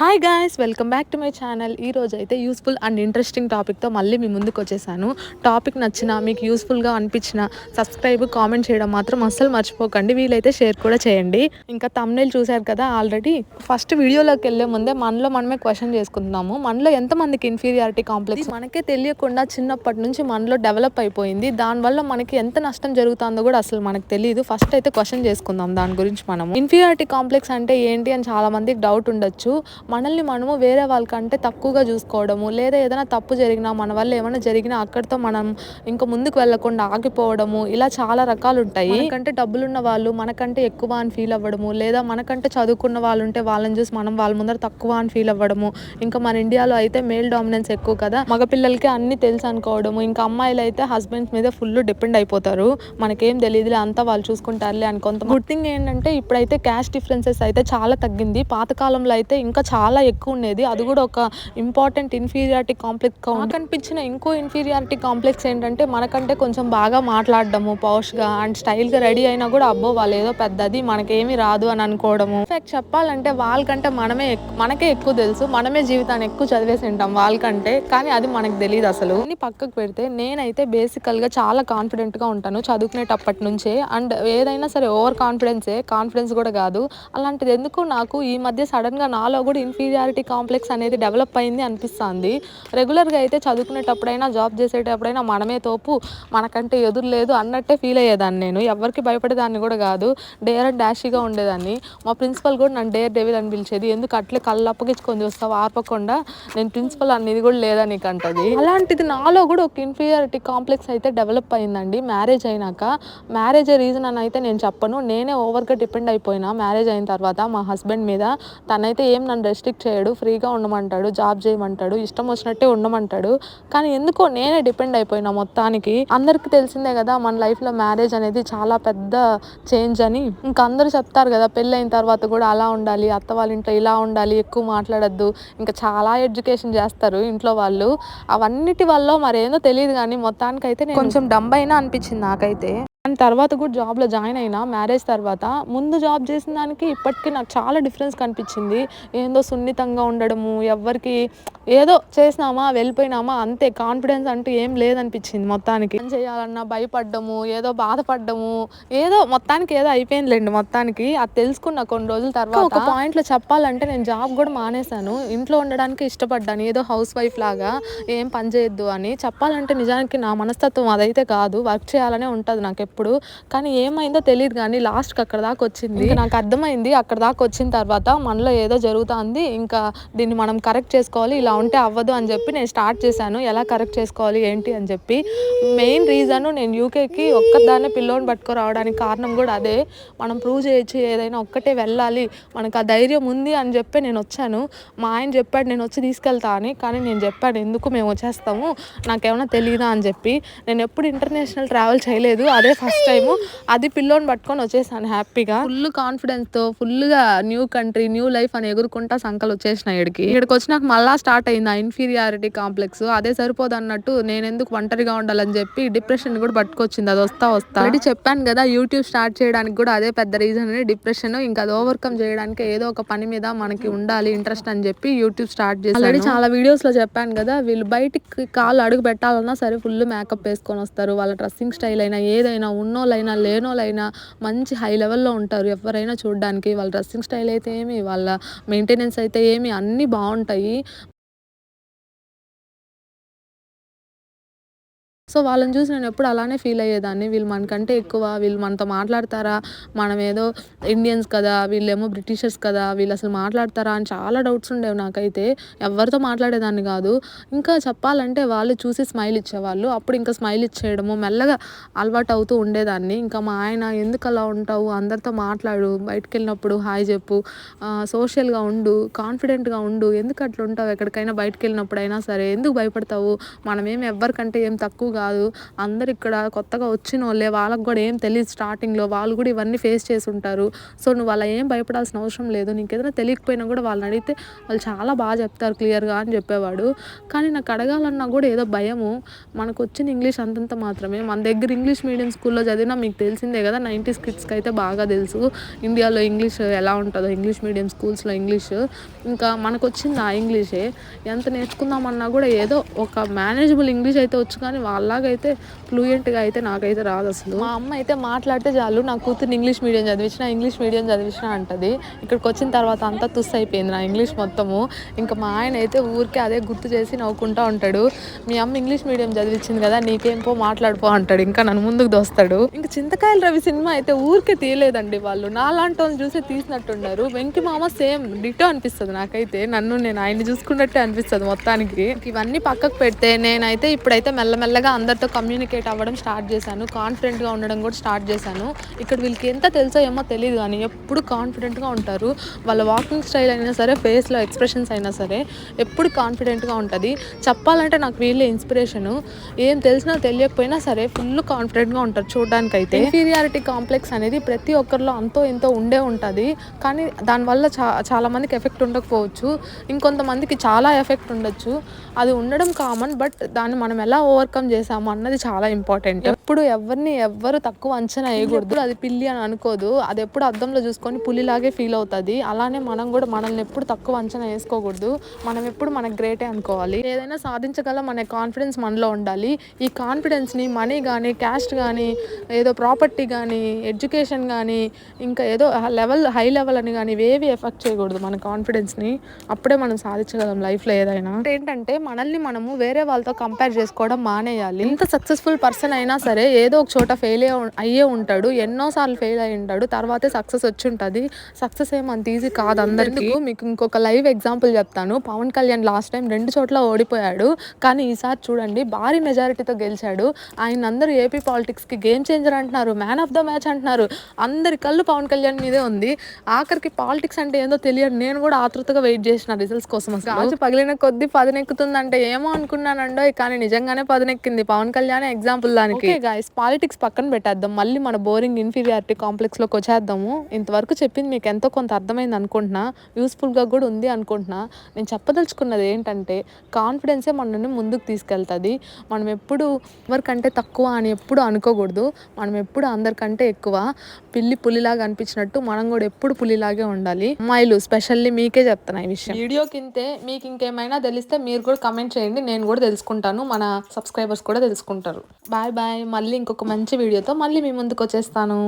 Hi guys welcome back to my channel ఈ రోజు అయితే యూస్ఫుల్ అండ్ ఇంట్రెస్టింగ్ టాపిక్తో మళ్ళీ మీ ముందుకు వచ్చేసాను. టాపిక్ నచ్చిన మీకు యూస్ఫుల్గా అనిపించిన సబ్స్క్రైబ్ కామెంట్ చేయడం మాత్రం అస్సలు మర్చిపోకండి. వీలైతే షేర్ కూడా చేయండి. ఇంకా తమ్నేల్ చూశారు కదా ఆల్రెడీ ఫస్ట్ వీడియోలోకి వెళ్ళే ముందే మనలో మనమే క్వశ్చన్ చేసుకుంటున్నాము. మనలో ఎంతమందికి ఇన్ఫీరియారిటీ కాంప్లెక్స్ మనకే తెలియకుండా చిన్నప్పటి నుంచి మనలో డెవలప్ అయిపోయింది. దానివల్ల మనకి ఎంత నష్టం జరుగుతుందో కూడా అసలు మనకు తెలియదు. ఫస్ట్ అయితే క్వశ్చన్ చేసుకుందాం. దాని గురించి మనము. ఇన్ఫీరియారిటీ కాంప్లెక్స్ అంటే ఏంటి అని చాలా మందికి డౌట్ ఉండొచ్చు. మనల్ని మనము వేరే వాళ్ళకంటే తక్కువగా చూసుకోవడము లేదా ఏదైనా తప్పు జరిగినా మన వల్ల ఏమైనా జరిగినా అక్కడితో మనం ఇంకా ముందుకు వెళ్ళకుండా ఆగిపోవడము ఇలా చాలా రకాలు ఉంటాయి మనకంటే డబ్బులున్న వాళ్ళు మనకంటే ఎక్కువ అని ఫీల్ అవ్వడము లేదా మనకంటే చదువుకున్న వాళ్ళు ఉంటే వాళ్ళని చూసి మనం వాళ్ళ ముందర తక్కువ అని ఫీల్ అవ్వడము. ఇంకా మన ఇండియాలో అయితే మేల్ డామినెన్స్ ఎక్కువ కదా. మగ పిల్లలకి అన్ని తెలుసు అనుకోవడము ఇంకా అమ్మాయిలు అయితే హస్బెండ్స్ మీద ఫుల్ డిపెండ్ అయిపోతారు. మనకేం తెలియదులే అంతా వాళ్ళు చూసుకుంటారులే అని కొంత గుడ్ థింగ్ ఏంటంటే ఇప్పుడైతే క్యాష్ డిఫరెన్సెస్ అయితే చాలా తగ్గింది. పాతకాలంలో అయితే ఇంకా చాలా చాలా ఎక్కువ ఉండేది. అది కూడా ఒక ఇంపార్టెంట్ ఇన్ఫీరియారిటీ కాంప్లెక్స్ నాకు అనిపించిన ఇంకో ఇన్ఫీరియారిటీ కాంప్లెక్స్ ఏంటంటే మనకంటే కొంచెం బాగా మాట్లాడడము పౌష్గా అండ్ స్టైల్గా రెడీ అయినా కూడా అబ్బో వాళ్ళు ఏదో పెద్దది మనకేమీ రాదు అని అనుకోవడము. ఇన్ఫాక్ట్ చెప్పాలంటే వాళ్ళకంటే మనమే మనకే ఎక్కువ తెలుసు. మనమే జీవితాన్ని ఎక్కువ చదివేసి ఉంటాం వాళ్ళకంటే. కానీ అది మనకు తెలియదు అసలు. అన్ని పక్కకు పెడితే నేనైతే బేసికల్గా చాలా కాన్ఫిడెంట్గా ఉంటాను చదువుకునేటప్పటి నుంచే. అండ్ ఏదైనా సరే ఓవర్ కాన్ఫిడెన్సే కాన్ఫిడెన్స్ కూడా కాదు. అలాంటిది ఎందుకు నాకు ఈ మధ్య సడన్గా నాలో కూడా ఇన్ఫీరియారిటీ కాంప్లెక్స్ అనేది డెవలప్ అయింది అనిపిస్తుంది. రెగ్యులర్గా అయితే చదువుకునేటప్పుడైనా జాబ్ చేసేటప్పుడైనా మనమే తోపు మనకంటే ఎదురు లేదు అన్నట్టే ఫీల్ అయ్యేదాన్ని నేను. ఎవరికి భయపడేదాన్ని కూడా కాదు. డేర్ అండ్ డాషీగా ఉండేదాన్ని. మా ప్రిన్సిపల్ కూడా నన్ను డేర్ డెవిల్ అని పిలిచేది. ఎందుకు అట్లే కళ్ళు అప్పగించుకొని చూస్తావు? ఆర్పకుండా నేను ప్రిన్సిపల్ అనేది కూడా లేదా నీకు అంటది అలాంటిది నాలో కూడా ఒక ఇన్ఫీరియారిటీ కాంప్లెక్స్ అయితే డెవలప్ అయిందండి. మ్యారేజ్ అయినాక. మ్యారేజ్ రీజన్ అని అయితే నేను చెప్పను. నేనే ఓవర్గా డిపెండ్ అయిపోయినా మ్యారేజ్ అయిన తర్వాత మా హస్బెండ్ మీద. తనైతే ఏం నన్ను రెస్ట్రిక్ట్ చేయడు ఫ్రీగా ఉండమంటాడు జాబ్ చేయమంటాడు ఇష్టం వచ్చినట్టే ఉండమంటాడు. కానీ ఎందుకో నేనే డిపెండ్ అయిపోయినా మొత్తానికి. అందరికీ తెలిసిందే కదా మన లైఫ్లో మ్యారేజ్ అనేది చాలా పెద్ద చేంజ్ అని. ఇంకా అందరూ చెప్తారు కదా పెళ్ళైన తర్వాత కూడా అలా ఉండాలి అత్త వాళ్ళ ఇంట్లో ఇలా ఉండాలి ఎక్కువ మాట్లాడద్దు. ఇంకా చాలా ఎడ్యుకేషన్ చేస్తారు ఇంట్లో వాళ్ళు. అవన్నిటి వల్ల మరేందో తెలియదు కానీ మొత్తానికైతే నేను కొంచెం డంబ్ అయినా అనిపించింది నాకైతే. అండ్ తర్వాత కూడా జాబ్లో జాయిన్ అయినా మ్యారేజ్ తర్వాత ముందు జాబ్ చేసిన దానికి ఇప్పటికీ నాకు చాలా డిఫరెన్స్ కనిపించింది. ఏందో సున్నితంగా ఉండడము ఎవరికి ఏదో చేసినామా వెళ్ళిపోయినామా అంతే. కాన్ఫిడెన్స్ అంటూ ఏం లేదనిపించింది మొత్తానికి. పని చేయాలన్నా భయపడ్డము ఏదో బాధపడ్డము ఏదో మొత్తానికి ఏదో అయిపోయిందిలేండి మొత్తానికి. అది తెలుసుకున్న కొన్ని రోజుల తర్వాత ఒక పాయింట్లో చెప్పాలంటే నేను జాబ్ కూడా మానేశాను. ఇంట్లో ఉండడానికి ఇష్టపడ్డాను. ఏదో హౌస్ వైఫ్ లాగా ఏం పని చేయొద్దు అని. చెప్పాలంటే నిజానికి నా మనస్తత్వం అదైతే కాదు. వర్క్ చేయాలనే ఉంటుంది నాకు ఎప్పుడు కానీ ఏమైందో తెలియదు కానీ లాస్ట్కి అక్కడ దాకా వచ్చింది. నాకు అర్థమైంది అక్కడ దాకా వచ్చిన తర్వాత మనలో ఏదో జరుగుతుంది ఇంకా దీన్ని మనం కరెక్ట్ చేసుకోవాలి ఇలా ఉంటే అవ్వదు అని చెప్పి నేను స్టార్ట్ చేశాను. ఎలా కరెక్ట్ చేసుకోవాలి ఏంటి అని చెప్పి. మెయిన్ రీజన్ నేను యూకేకి ఒక్కదాన్నే పిల్లోని పట్టుకు రావడానికి కారణం కూడా అదే. మనం ప్రూవ్ చేయొచ్చు ఏదైనా ఒక్కటే వెళ్ళాలి మనకు ఆ ధైర్యం ఉంది అని చెప్పి నేను వచ్చాను. మా ఆయన చెప్పాడు నేను వచ్చి తీసుకెళ్తా అని. కానీ నేను చెప్పాను ఎందుకు మేము వచ్చేస్తాము? నాకేమైనా తెలియదా అని చెప్పి. నేను ఎప్పుడు ఇంటర్నేషనల్ ట్రావెల్ చేయలేదు. అదే ఫస్ట్ టైము అది పిల్లోని పట్టుకొని వచ్చేసాను హ్యాపీగా. ఫుల్ కాన్ఫిడెన్స్తో ఫుల్గా న్యూ కంట్రీ న్యూ లైఫ్ అని ఎగురుకుంటా సంకలు వచ్చేసిన ఇక్కడికి ఇక్కడికి వచ్చినాక మళ్ళా స్టార్ట్ అయింది ఆ ఇన్ఫీరియారిటీ కాంప్లెక్స్ అదే సరిపోదు అన్నట్టు నేను ఎందుకు ఒంటరిగా ఉండాలని చెప్పి డిప్రెషన్ కూడా పట్టుకొచ్చింది. అది వస్తా వస్తా. ఆల్రెడీ చెప్పాను కదా యూట్యూబ్ స్టార్ట్ చేయడానికి కూడా అదే పెద్ద రీజన్ అని డిప్రెషన్ ఇంకా అది ఓవర్కమ్ చేయడానికి ఏదో ఒక పని మీద మనకి ఉండాలి ఇంట్రెస్ట్ అని చెప్పి యూట్యూబ్ స్టార్ట్ చేసి ఆల్రెడీ చాలా వీడియోస్లో చెప్పాను కదా వీళ్ళు బయటికి కాళ్ళు అడుగు పెట్టాలన్నా సరే ఫుల్ మేకప్ వేసుకొని వస్తారు. వాళ్ళ డ్రెస్సింగ్ స్టైల్ అయినా ఏదైనా ఉన్నోళ్ళైనా లేనోళ్ళైనా మంచి హై లెవెల్లో ఉంటారు. ఎవరైనా చూడడానికి వాళ్ళ డ్రెస్సింగ్ స్టైల్ అయితే ఏమి వాళ్ళ మెయింటెనెన్స్ అయితే ఏమి అన్నీ బాగుంటాయి. సో వాళ్ళని చూసి నేను ఎప్పుడు అలానే ఫీల్ అయ్యేదాన్ని. వీళ్ళు మనకంటే ఎక్కువ వీళ్ళు మనతో మాట్లాడతారా? మనం ఏదో ఇండియన్స్ కదా వీళ్ళేమో బ్రిటిషర్స్ కదా వీళ్ళు అసలు మాట్లాడతారా అని చాలా డౌట్స్ ఉండేవి నాకైతే. ఎవరితో మాట్లాడేదాన్ని కాదు. ఇంకా చెప్పాలంటే వాళ్ళు చూసి స్మైల్ ఇచ్చేవాళ్ళు. అప్పుడు ఇంకా స్మైల్ ఇచ్చేయడము మెల్లగా అలవాటు అవుతూ ఉండేదాన్ని. ఇంకా మా ఆయన ఎందుకు అలా ఉంటావు? అందరితో మాట్లాడు. బయటకు వెళ్ళినప్పుడు హాయ్ చెప్పు. సోషల్గా ఉండు. కాన్ఫిడెంట్గా ఉండు. ఎందుకు అట్లా ఉంటావు? ఎక్కడికైనా బయటకు వెళ్ళినప్పుడు అయినా సరే. ఎందుకు భయపడతావు? మనమేం ఎవరికంటే ఏం తక్కువగా కాదు. అందరు ఇక్కడ కొత్తగా వచ్చిన వాళ్ళే వాళ్ళకి కూడా ఏం తెలియదు స్టార్టింగ్లో వాళ్ళు కూడా ఇవన్నీ ఫేస్ చేసి ఉంటారు. సో నువ్వు వాళ్ళ ఏం భయపడాల్సిన అవసరం లేదు. నీకు ఏదైనా తెలియకపోయినా కూడా వాళ్ళని అడిగితే వాళ్ళు చాలా బాగా చెప్తారు క్లియర్గా అని చెప్పేవాడు. కానీ నాకు అడగాలన్నా కూడా ఏదో భయము. మనకు వచ్చిన ఇంగ్లీష్ అంతంత మాత్రమే. మన దగ్గర ఇంగ్లీష్ మీడియం స్కూల్లో చదివినా మీకు తెలిసిందే కదా నైంటీస్ కిడ్స్కి అయితే బాగా తెలుసు. ఇండియాలో ఇంగ్లీష్ ఎలా ఉంటుందో ఇంగ్లీష్ మీడియం స్కూల్స్లో ఇంగ్లీష్ ఇంకా మనకు వచ్చింది ఆ ఇంగ్లీషే ఎంత నేర్చుకుందామన్నా కూడా ఏదో ఒక మేనేజబుల్ ఇంగ్లీష్ అయితే వచ్చు కానీ వాళ్ళ అలాగైతే ఫ్లూయెంట్గా అయితే నాకైతే రాదు అసలు. మా అమ్మ అయితే మాట్లాడితే చాలు నా కూతురు ఇంగ్లీష్ మీడియం చదివించిన ఇంగ్లీష్ మీడియం చదివించిన అంటది. ఇక్కడికి వచ్చిన తర్వాత అంతా తుస్ అయిపోయింది నా ఇంగ్లీష్ మొత్తము. ఇంకా మా ఆయన అయితే ఊరికే అదే గుర్తు చేసి నవ్వుకుంటా ఉంటాడు. మీ అమ్మ ఇంగ్లీష్ మీడియం చదివించింది కదా నీకేం పో మాట్లాడిపో అంటాడు. ఇంకా నన్ను ముందుకు దోస్తాడు. ఇంకా చింతకాయల రవి సినిమా అయితే ఊరికే తీయలేదండి వాళ్ళు. నాలాంటి వాళ్ళని చూసి తీసినట్టున్నారు. వెంకి మామ సేమ్ డిటో అనిపిస్తుంది నాకైతే. నన్ను నేను ఆయన్ని చూసుకున్నట్టే అనిపిస్తుంది మొత్తానికి. ఇవన్నీ పక్కకు పెడితే నేనైతే ఇప్పుడైతే మెల్లమెల్లగా అందరితో కమ్యూనికేట్ అవ్వడం స్టార్ట్ చేశాను. కాన్ఫిడెంట్గా ఉండడం కూడా స్టార్ట్ చేశాను. ఇక్కడ వీళ్ళకి ఎంత తెలుసో ఏమో తెలియదు కానీ ఎప్పుడు కాన్ఫిడెంట్గా ఉంటారు. వాళ్ళ వాకింగ్ స్టైల్ అయినా సరే ఫేస్లో ఎక్స్ప్రెషన్స్ అయినా సరే ఎప్పుడు కాన్ఫిడెంట్గా ఉంటుంది. చెప్పాలంటే నాకు వీళ్ళే ఇన్స్పిరేషను ఏం తెలిసినా తెలియకపోయినా సరే ఫుల్ కాన్ఫిడెంట్గా ఉంటారు చూడడానికి అయితే ఇన్ఫీరియారిటీ కాంప్లెక్స్ అనేది ప్రతి ఒక్కరిలో అంతో ఎంతో ఉండే ఉంటుంది. కానీ దానివల్ల చా చాలామందికి ఎఫెక్ట్ ఉండకపోవచ్చు. ఇంకొంతమందికి చాలా ఎఫెక్ట్ ఉండొచ్చు. అది ఉండడం కామన్ బట్ దాన్ని మనం ఎలా ఓవర్కమ్ చేసాము అన్నది చాలా ఇంపార్టెంట్ ఎప్పుడు ఎవరిని ఎవ్వరు తక్కువ అంచనా వేయకూడదు. అది పిల్లి అని అనుకోదు. అది ఎప్పుడు అద్దంలో చూసుకొని పులిలాగే ఫీల్ అవుతుంది. అలానే మనం కూడా మనల్ని ఎప్పుడు తక్కువ అంచనా వేసుకోకూడదు. మనం ఎప్పుడు మనకు గ్రేటే అనుకోవాలి. ఏదైనా సాధించగల మన కాన్ఫిడెన్స్ మనలో ఉండాలి. ఈ కాన్ఫిడెన్స్ని మనీ కానీ క్యాస్ట్ కానీ ఏదో ప్రాపర్టీ కానీ ఎడ్యుకేషన్ కానీ ఇంకా ఏదో లెవెల్ హై లెవెల్ అని కానీ ఇవేవి ఎఫెక్ట్ చేయకూడదు మన కాన్ఫిడెన్స్ని అప్పుడే మనం సాధించగలం లైఫ్లో ఏదైనా. ఏంటంటే మనల్ని మనము వేరే వాళ్ళతో కంపేర్ చేసుకోవడం మానేయాలి. ఎంత సక్సెస్ఫుల్ పర్సన్ అయినా సరే ఏదో ఒక చోట ఫెయిల్ అయ్యే ఉంటాడు. ఎన్నోసార్లు ఫెయిల్ అయ్యి ఉంటాడు. తర్వాతే సక్సెస్ వచ్చి ఉంటుంది సక్సెస్ ఏం అంత ఈజీ కాదు అందరికీ. మీకు ఇంకొక లైవ్ ఎగ్జాంపుల్ చెప్తాను. పవన్ కళ్యాణ్ లాస్ట్ టైం రెండు చోట్ల ఓడిపోయాడు. కానీ ఈసారి చూడండి భారీ మెజారిటీతో గెలిచాడు. ఆయన అందరూ ఏపీ పాలిటిక్స్కి గేమ్ చేంజర్ అంటున్నారు. మ్యాన్ ఆఫ్ ద మ్యాచ్ అంటున్నారు. అందరి కళ్ళు పవన్ కళ్యాణ్ మీదే ఉంది. ఆఖరికి పాలిటిక్స్ అంటే ఏందో తెలియదు. నేను కూడా ఆతృతగా వెయిట్ చేసిన రిజల్ట్స్ కోసం గాజు పగిలిన కొద్దీ పదనెక్కుతుందంటే ఏమో అనుకున్నానండో కానీ నిజంగానే పదనెక్కింది పవన్ కళ్యాణ్ ఎగ్జాంపుల్ దానికి. గాయస్ పాలిటిక్స్ పక్కన పెట్టేద్దాం. మళ్ళీ మన బోరింగ్ ఇన్ఫీరియారిటీ కాంప్లెక్స్లోకి వచ్చేద్దాము. ఇంతవరకు చెప్పింది మీకు ఎంతో కొంత అర్థమైంది అనుకుంటున్నా. యూస్ఫుల్గా కూడా ఉంది అనుకుంటున్నా. నేను చెప్పదలుచుకున్నది ఏంటంటే కాన్ఫిడెన్సే మనల్ని ముందుకు తీసుకెళ్తుంది. మనం ఎప్పుడు ఎవరికంటే తక్కువ అని ఎప్పుడు అనుకోకూడదు. మనం ఎప్పుడు అందరికంటే ఎక్కువ. పిల్లి పులిలాగా అనిపించినట్టు మనం కూడా ఎప్పుడు పులిలాగే ఉండాలి. అమ్మాయిలు స్పెషల్లీ మీకే చెప్తున్నా ఈ విషయం. వీడియో కింతే మీకు ఇంకేమైనా తెలిస్తే మీరు కూడా కమెంట్ చేయండి. నేను కూడా తెలుసుకుంటాను. మన సబ్స్క్రైబర్స్ కూడా తెలుసుకుంటారు. బాయ్ బాయ్ మళ్ళీ ఇంకొక మంచి వీడియోతో మళ్ళీ మీ ముందుకు వచ్చేస్తాను.